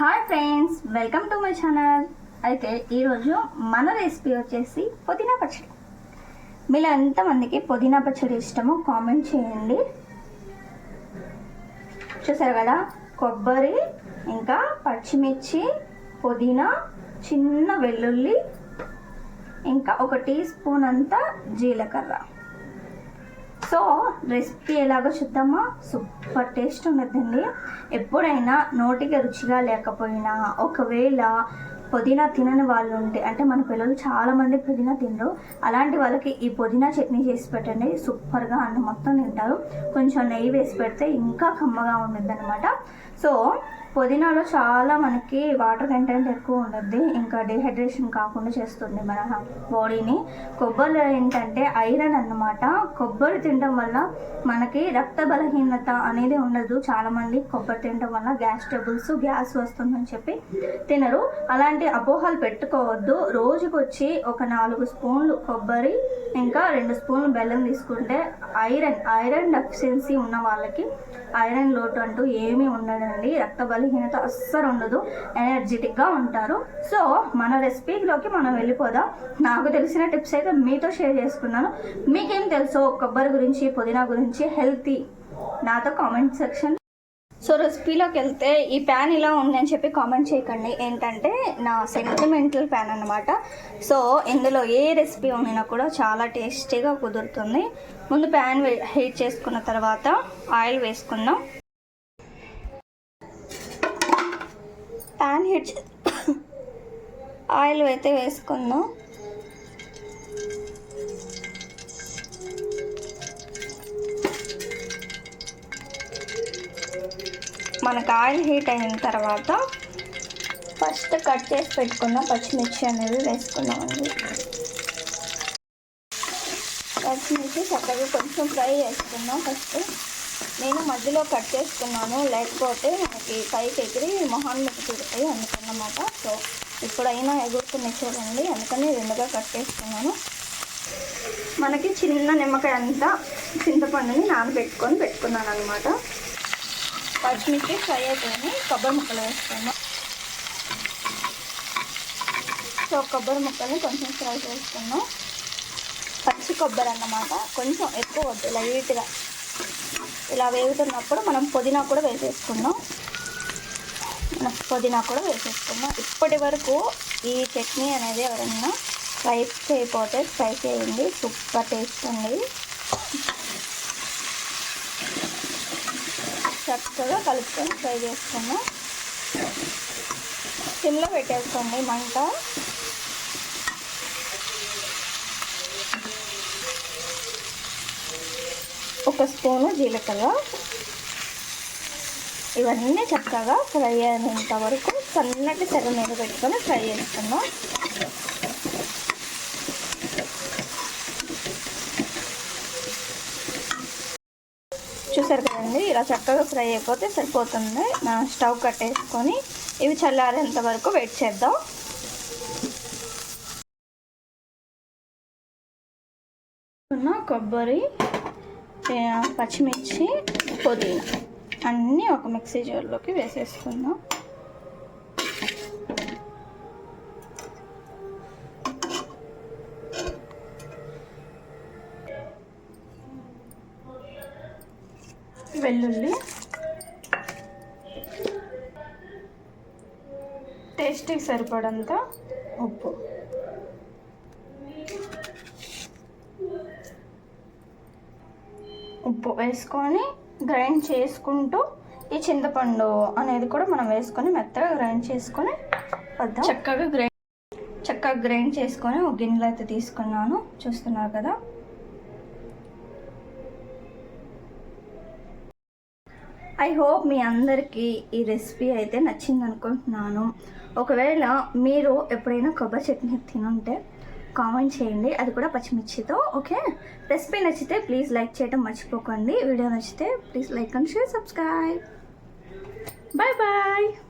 Hi friends welcome to my channel అయితే ఈరోజు మన రెసిపీ వచ్చేసి పుదీనా పచ్చడి. మీలో ఎంతమందికి పుదీనా పచ్చడి ఇష్టమో కామెంట్ చేయండి. చూసారు కదా? కొబ్బరి ఇంకా పచ్చిమిర్చి పుదీనా చిన్న వెల్లుల్లి ఇంకా ఒక టీ స్పూన్ అంతా జీలకర్ర. సో రెసిపీ ఎలాగో చూద్దామా? సూపర్ టేస్ట్ ఉండదండి ఎప్పుడైనా నోటికి రుచిగా లేకపోయినా ఒకవేళ పుదీనా తినని వాళ్ళు ఉంటే అంటే మన పిల్లలు చాలామంది పుదీనా తినరు. అలాంటి వాళ్ళకి ఈ పుదీనా చట్నీ చేసి పెట్టండి. సూపర్గా అన్నం మొత్తం తింటారు. కొంచెం నెయ్యి వేసి పెడితే ఇంకా కమ్మగా ఉంటుంది అనమాట సో పుదీనాలో చాలా మనకి వాటర్ కంటెంట్ ఎక్కువ ఉంటుంది ఇంకా డిహైడ్రేషన్ కాకుండా చేస్తుంది మన బాడీని కొబ్బరిలో ఏంటంటే ఐరన్ అన్నమాట. కొబ్బరి తినడం వల్ల మనకి రక్త బలహీనత అనేది ఉండదు. చాలామంది కొబ్బరి తినడం వల్ల గ్యాస్ ట్రబుల్స్ గ్యాస్ వస్తుందని చెప్పి తినరు. అలాంటి అపోహలు పెట్టుకోవద్దు. రోజుకొచ్చి ఒక నాలుగు స్పూన్లు కొబ్బరి ఇంకా రెండు స్పూన్లు బెల్లం తీసుకుంటే ఐరన్ ఐరన్ డెఫిషియన్సీ ఉన్న వాళ్ళకి ఐరన్ లోటు అంటూ ఏమీ ఉండదండి. రక్త బలహీనత అస్సలు ఉండదు. ఎనర్జెటిక్గా ఉంటారు. సో మన రెసిపీలోకి మనం వెళ్ళిపోదాం. నాకు తెలిసిన టిప్స్ అయితే మీతో షేర్ చేసుకున్నాను. మీకేం తెలుసో? కొబ్బరి గురించి పుదీనా గురించి హెల్తీ? నాతో కామెంట్ సెక్షన్. సో రెసిపీలోకి వెళ్తే ఈ ప్యాన్ ఇలా ఉంది అని చెప్పి కామెంట్ చేయకండి. ఏంటంటే నా సెంటిమెంటల్ ప్యాన్ అనమాట సో ఇందులో ఏ రెసిపీ వండినా కూడా చాలా టేస్టీగా కుదురుతుంది. ముందు ప్యాన్ హీట్ చేసుకున్న తర్వాత ఆయిల్ వేసుకుందాం ప్యాన్ హీట్ ఆయిల్ అయితే వేసుకుందాం. మనకు ఆయిల్ హీట్ అయిన తర్వాత ఫస్ట్ కట్ చేసి పెట్టుకున్న పచ్చిమిర్చి అనేది వేసుకున్నామండి పచ్చిమిర్చి చక్కగా కొంచెం ఫ్రై చేసుకున్నాం ఫస్ట్. నేను మధ్యలో కట్ చేసుకున్నాను. లేకపోతే మనకి పైకి ఎగిరి మొహాన్ మీకు తిరుగుతాయి అందుకన్నమాట సో ఇప్పుడైనా ఎగురుతున్నాయి చూడండి. అందుకని రెండుగా కట్ చేసుకున్నాను. మనకి చిన్న నిమ్మకాయ అంతా చింతపండుని నానబెట్టుకొని పెట్టుకున్నాను అనమాట పచ్చిమిర్చి ఫ్రై అయిపోయి కొబ్బరి ముక్కలు వేస్తాను సో కొబ్బరి ముక్కల్ని కొంచెం ఫ్రై చేసుకున్నాం పచ్చి కొబ్బరి అన్నమాట. కొంచెం ఎక్కువ వద్దు లైట్గా. ఇలా వేగుతున్నప్పుడు మనం పుదీనా కూడా వేసేసుకుందాం. మనం పుదీనా కూడా వేసేసుకుందాం. ఇప్పటి వరకు ఈ చట్నీ అనేది ఎవరైనా ఫ్రై చేయకపోతే ఫ్రై చేయండి. సూపర్ టేస్ట్ ఉంది చక్కగా కలుపుకొని ఫ్రై చేసుకుందాం. సిమ్లో పెట్టేసుకోండి మంట. ఒక స్పూను జీలకర్ర. ఇవన్నీ చక్కగా ఫ్రై అయినంత వరకు సన్నటి సెగ మీద పెట్టుకొని ఫ్రై చేస్తున్నాం చూసారు కదండి ఇలా చక్కగా ఫ్రై అయిపోతే సరిపోతుంది. నా స్టవ్ కట్టేసుకొని ఇవి చల్లారేంత వరకు వెయిట్ చేద్దాం. కొబ్బరి పచ్చిమిర్చి పుదీనా అన్నీ ఒక మిక్సీ జార్లోకి వేసేసుకుందాం. వెల్లుల్లి టేస్ట్కి సరిపడంత ఉప్పు. ఉప్పు వేసుకొని గ్రైండ్ చేసుకుంటూ ఈ చింతపండు అనేది కూడా మనం వేసుకొని మెత్తగా గ్రైండ్ చేసుకొని వద్దాం. చక్కగా గ్రైండ్ చక్కగా గ్రైండ్ చేసుకొని ఒక గిన్నెలో అయితే తీసుకున్నాను. చూస్తున్నారు కదా? ఐ హోప్ మీ అందరికీ ఈ రెసిపీ అయితే నచ్చింది అనుకుంటున్నాను ఒకవేళ మీరు ఎప్పుడైనా కొబ్బరి చట్నీ తినుంటే కామెంట్ చేయండి. అది కూడా పచ్చిమిర్చితో ఓకే? రెసిపీ నచ్చితే ప్లీజ్ లైక్ చేయడం మర్చిపోకండి. వీడియో నచ్చితే please like and share subscribe. Bye bye.